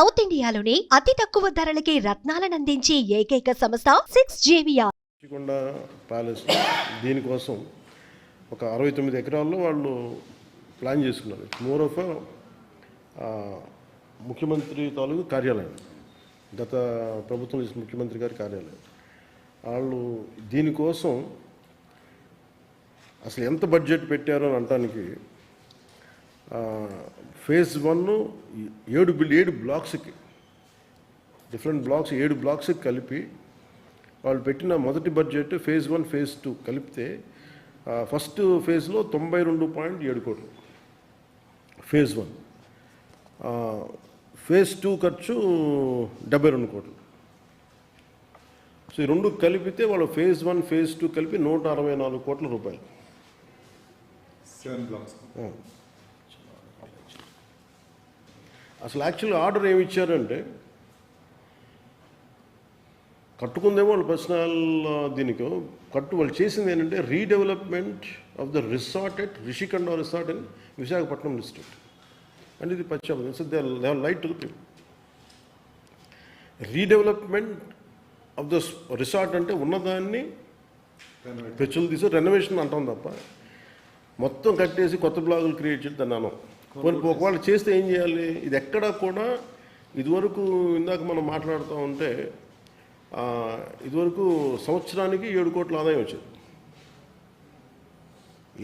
South ఇండియాలోని అతి తక్కువ ధరలకి రత్నాలనందించే ఏకైక సంస్థ సిక్స్ జేవియా ప్యాలెస్ దీనికోసం ఒక అరవై తొమ్మిది ఎకరాల్లో వాళ్ళు ప్లాన్ చేసుకున్నారు. మోర్ ఆఫ్ ముఖ్యమంత్రి తాలూకు కార్యాలయం. గత ప్రభుత్వం చేసిన ముఖ్యమంత్రి గారి కార్యాలయం. వాళ్ళు దీనికోసం అసలు ఎంత బడ్జెట్ పెట్టారో అని అనటానికి ఫేజ్ వన్ ఏడు బిల్ ఏడు బ్లాక్స్కి డిఫరెంట్ బ్లాక్స్ ఏడు బ్లాక్స్కి కలిపి వాళ్ళు పెట్టిన మొదటి budget phase one phase two కలిపితే ఫస్ట్ ఫేజ్లో తొంభై రెండు పాయింట్ ఏడు కోట్లు. Phase one. ఫేజ్ టూ ఖర్చు డెబ్బై రెండు కోట్లు. సో ఈ రెండు కలిపితే వాళ్ళు ఫేజ్ వన్ ఫేజ్ టూ కలిపి నూట అరవై నాలుగు కోట్ల రూపాయలు సెవెన్ బ్లాక్స్ ఆ. అసలు యాక్చువల్ ఆర్డర్ ఏమి ఇచ్చారంటే కట్టుకుందేమో వాళ్ళు పర్సనల్ దీనికి కట్టు వాళ్ళు చేసింది ఏంటంటే redevelopment of the resort at Rishikonda resort in Visakhapatnam district and ఇది పశ్చాత్తం so they lied to people redevelopment of the resort అంటే ఉన్నదాన్ని పెచ్చులు తీసి రెనోవేషన్ అంటాం తప్ప మొత్తం కట్టేసి కొత్త బ్లాగులు క్రియేట్ చేసి దాన్ని అనం పోనీ ఒకవేళ చేస్తే ఏం చేయాలి? ఇది ఎక్కడా కూడా ఇదివరకు ఇందాక మనం మాట్లాడుతూ ఉంటే ఇదివరకు సంవత్సరానికి ఏడు కోట్ల ఆదాయం వచ్చేది.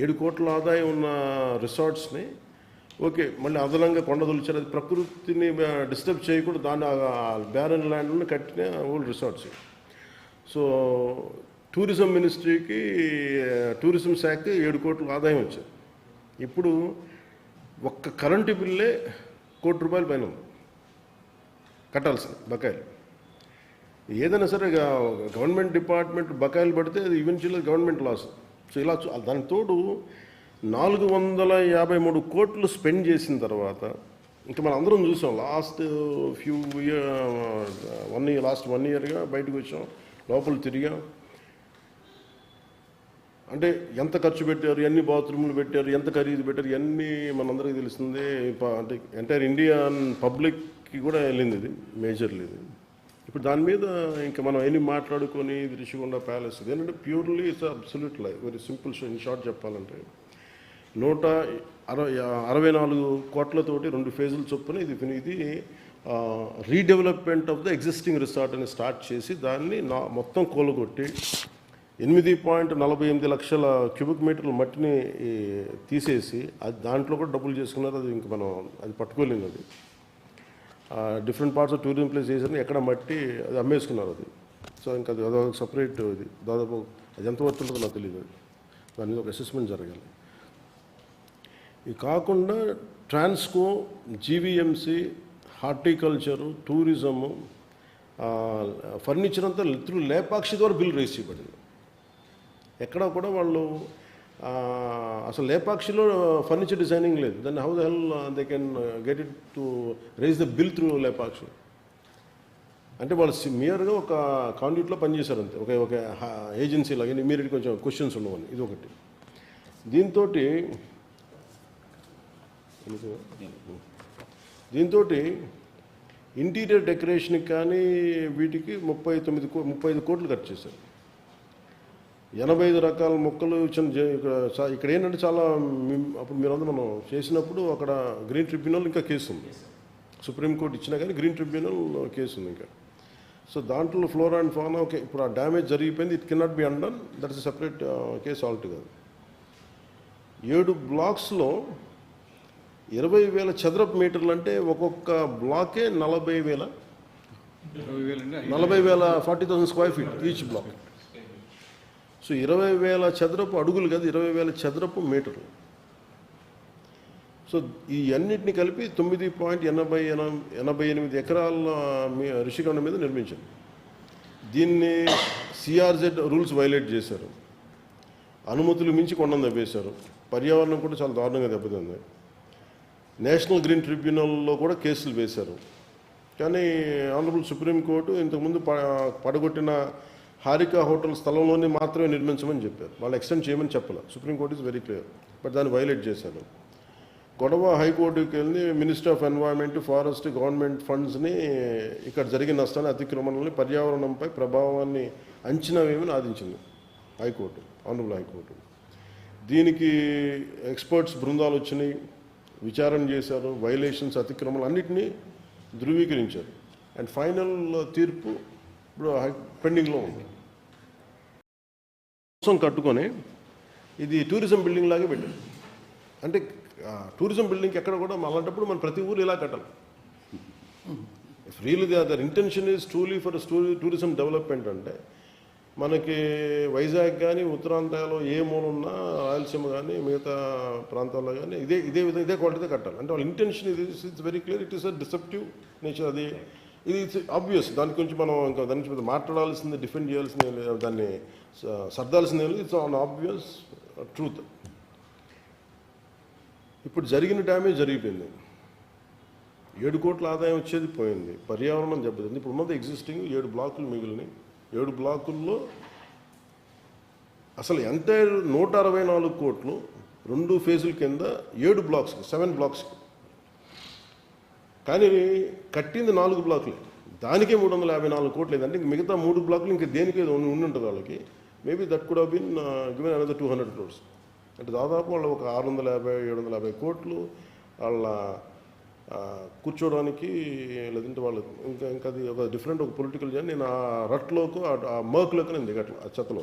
ఏడు కోట్ల ఆదాయం ఉన్న రిసార్ట్స్ని ఓకే మళ్ళీ అదనంగా కొండ తొలిచారు అది ప్రకృతిని డిస్టర్బ్ చేయకుండా దాన్ని బ్యారన్ ల్యాండ్లను కట్టిన ఓల్డ్ రిసార్ట్స్ సో టూరిజం మినిస్ట్రీకి టూరిజం శాఖకి ఏడు కోట్ల ఆదాయం వచ్చింది. ఇప్పుడు ఒక్క కరెంటు బిల్లే కోటి రూపాయలు పైన ఉంది. కట్టాల్సింది బకాయిలు. ఏదైనా సరే ఇక గవర్నమెంట్ డిపార్ట్మెంట్ బకాయిలు పడితే అది ఈవెన్చువల్గా గవర్నమెంట్ లాస్ సో ఇలా చూ- దానికి తోడు నాలుగు వందల యాభై మూడు కోట్లు స్పెండ్ చేసిన తర్వాత ఇంకా మనం అందరం చూసాం last few year one year last one ఇయర్గా బయటకు వచ్చాం లోపల తిరిగాం. అంటే ఎంత ఖర్చు పెట్టారు ఎన్ని బాత్రూమ్లు పెట్టారు ఎంత ఖరీదు పెట్టారు ఇవన్నీ మనందరికీ తెలుస్తుంది. అంటే ఎంటైర్ ఇండియన్ పబ్లిక్కి కూడా వెళ్ళింది ఇది మేజర్లీ ఇది. ఇప్పుడు దాని మీద ఇంకా మనం ఎన్ని మాట్లాడుకొని ఇది రిషికొండ ప్యాలెస్ ఇది. ఏంటంటే purely it's absolute life very simple in short చెప్పాలంటే. నూట అరవై అరవై నాలుగు కోట్లతోటి రెండు ఫేజులు చొప్పున ఇది ఇది redevelopment of the existing resort అని స్టార్ట్ చేసి దాన్ని నా మొత్తం కోలగొట్టి ఎనిమిది పాయింట్ నలభై ఎనిమిది లక్షల క్యూబిక్ మీటర్ల మట్టిని తీసేసి అది దాంట్లో కూడా డబ్బులు చేసుకున్నారు. అది ఇంక మనం అది పట్టుకోలేము అది. Different parts of tourism place చేసి ఎక్కడ మట్టి అది అమ్మేసుకున్నారు అది. సో ఇంకా అది అదొక సపరేట్ ఇది. దాదాపు అది ఎంత వర్త్ ఉంటుందో నాకు తెలియదు అది. దాని మీద ఒక అసెస్మెంట్ జరగాలి. ఇది కాకుండా Transco GVMC horticulture tourism furniture అంతా త్రూ లేపాక్షి ద్వారా బిల్ రేస్ చేయబడింది. ఎక్కడ కూడా వాళ్ళు అసలు లేపాక్షిలో ఫర్నిచర్ డిజైనింగ్ లేదు. దాన్ని how the hell they can get it to raise the bill through Lepakshi? అంటే వాళ్ళు మియర్గా ఒక కాండిట్లో పనిచేశారు అంతే ఒక ఒక ఏజెన్సీ లాగా ఇమీడియట్ కొంచెం క్వశ్చన్స్ ఉండవని. ఇది ఒకటి. దీంతో దీంతో ఇంటీరియర్ డెకరేషన్కి కానీ వీటికి ముప్పై తొమ్మిది కో ముప్పై ఐదు కోట్లు ఖర్చు చేశారు. ఎనభై ఐదు రకాల మొక్కలు చిన్న జే- ఇక్కడ ఇక్కడ ఏంటంటే చాలా అప్పుడు మీరందరూ మనం చేసినప్పుడు అక్కడ గ్రీన్ ట్రిబ్యునల్ ఇంకా కేసు ఉంది. సుప్రీంకోర్టు ఇచ్చినా కానీ గ్రీన్ ట్రిబ్యునల్ కేసు ఉంది ఇంకా. సో దాంట్లో ఫ్లోరా అండ్ ఫానా ఓకే ఇప్పుడు ఆ డ్యామేజ్ జరిగిపోయింది it cannot be undone that is separate case altogether. ఏడు బ్లాక్స్లో ఇరవై వేల చదరపు మీటర్లు అంటే ఒక్కొక్క బ్లాకే నలభై వేల నలభై వేల forty thousand square feet each block. So ఇరవై వేల చదరపు అడుగులు కాదు ఇరవై వేల చదరపు మీటర్లు. సో ఈ అన్నిటిని కలిపి తొమ్మిది పాయింట్ ఎనభై ఎనభై ఎనిమిది ఎకరాల ఋషికొండ మీద నిర్మించారు. దీన్ని సిఆర్జెడ్ రూల్స్ వైలేట్ చేశారు. అనుమతులు మించి కొండను దెబ్బేశారు పర్యావరణం కూడా చాలా దారుణంగా దెబ్బతింది. నేషనల్ గ్రీన్ ట్రిబ్యునల్లో కూడా కేసులు వేశారు. కానీ ఆనరబుల్ సుప్రీంకోర్టు ఇంతకుముందు ప పడగొట్టిన హారిక హోటల్ స్థలంలోనే మాత్రమే నిర్మించమని చెప్పారు. వాళ్ళు ఎక్స్టెండ్ చేయమని చెప్పాలి. Supreme court is very clear. But దాన్ని వైలేట్ చేశారు గొడవ హైకోర్టుకి వెళ్ళి minister of environment forest government ఫండ్స్ని ఇక్కడ జరిగిన నష్టాన్ని అతిక్రమణని పర్యావరణంపై ప్రభావాన్ని అంచనా వేయమని ఆదించింది high court honourable high court. దీనికి ఎక్స్పర్ట్స్ బృందాలు వచ్చినాయి విచారణ చేశారు వైలేషన్స్ అతిక్రమలు అన్నిటినీ ధృవీకరించారు. అండ్ ఫైనల్ తీర్పు ఇప్పుడు హై- పెండింగ్లో ఉంది. కోసం కట్టుకొని ఇది టూరిజం బిల్డింగ్ లాగే పెట్టారు. అంటే టూరిజం బిల్డింగ్ ఎక్కడ కూడా అలాంటప్పుడు మనం ప్రతి ఊరు ఇలా కట్టాలి. Real their intention is truly for tourism development అంటే మనకి వైజాగ్ కానీ ఉత్తరాంధ్రలో ఏ మూల ఉన్నా రాయలసీమ కానీ మిగతా ప్రాంతాల్లో కానీ ఇదే ఇదే విధంగా ఇదే క్వాలిటీతో కట్టాలి. అంటే వాళ్ళ ఇంటెన్షన్ ఇది it's very clear it is a deceptive nature అది ఇది ఆబ్వియస్ దాని గురించి మనం ఇంకా దాని గురించి మాట్లాడాల్సింది డిఫెండ్ చేయాల్సింది దాన్ని స- సర్దాల్సింది లేదు. ఇట్స్ ఆన్ ఆబ్వియస్ ట్రూత్ ఇప్పుడు జరిగిన డ్యామేజ్ జరిగిపోయింది. ఏడు కోట్ల ఆదాయం వచ్చేది పోయింది. పర్యావరణం దెబ్బతింది. ఇప్పుడు ఉన్నది ఎగ్జిస్టింగ్ ఏడు బ్లాకులు మిగిలినాయి. ఏడు బ్లాకుల్లో అసలు ఎంటైర్ నూట అరవై నాలుగు కోట్లు రెండు ఫేజుల కింద ఏడు బ్లాక్స్ సెవెన్ బ్లాక్స్కి కానీ కట్టింది నాలుగు బ్లాకులే. దానికే మూడు వందల యాభై నాలుగు కోట్లు లేదంటే ఇంక మిగతా మూడు బ్లాకులు ఇంకా దేనికి ఉండి ఉంటుంది వాళ్ళకి. Maybe that could been given another two hundred crores అంటే దాదాపు వాళ్ళు ఒక ఆరు వందల యాభై ఏడు వందల యాభై కోట్లు వాళ్ళ కూర్చోవడానికి లేదంటే వాళ్ళు ఇంకా ఇంకా అది ఒక డిఫరెంట్ ఒక పొలిటికల్ జర్నీ. నేను ఆ రట్లోకి ఆ- మర్క్లోకి నేను దిగట్లేదు ఆ చెత్తలో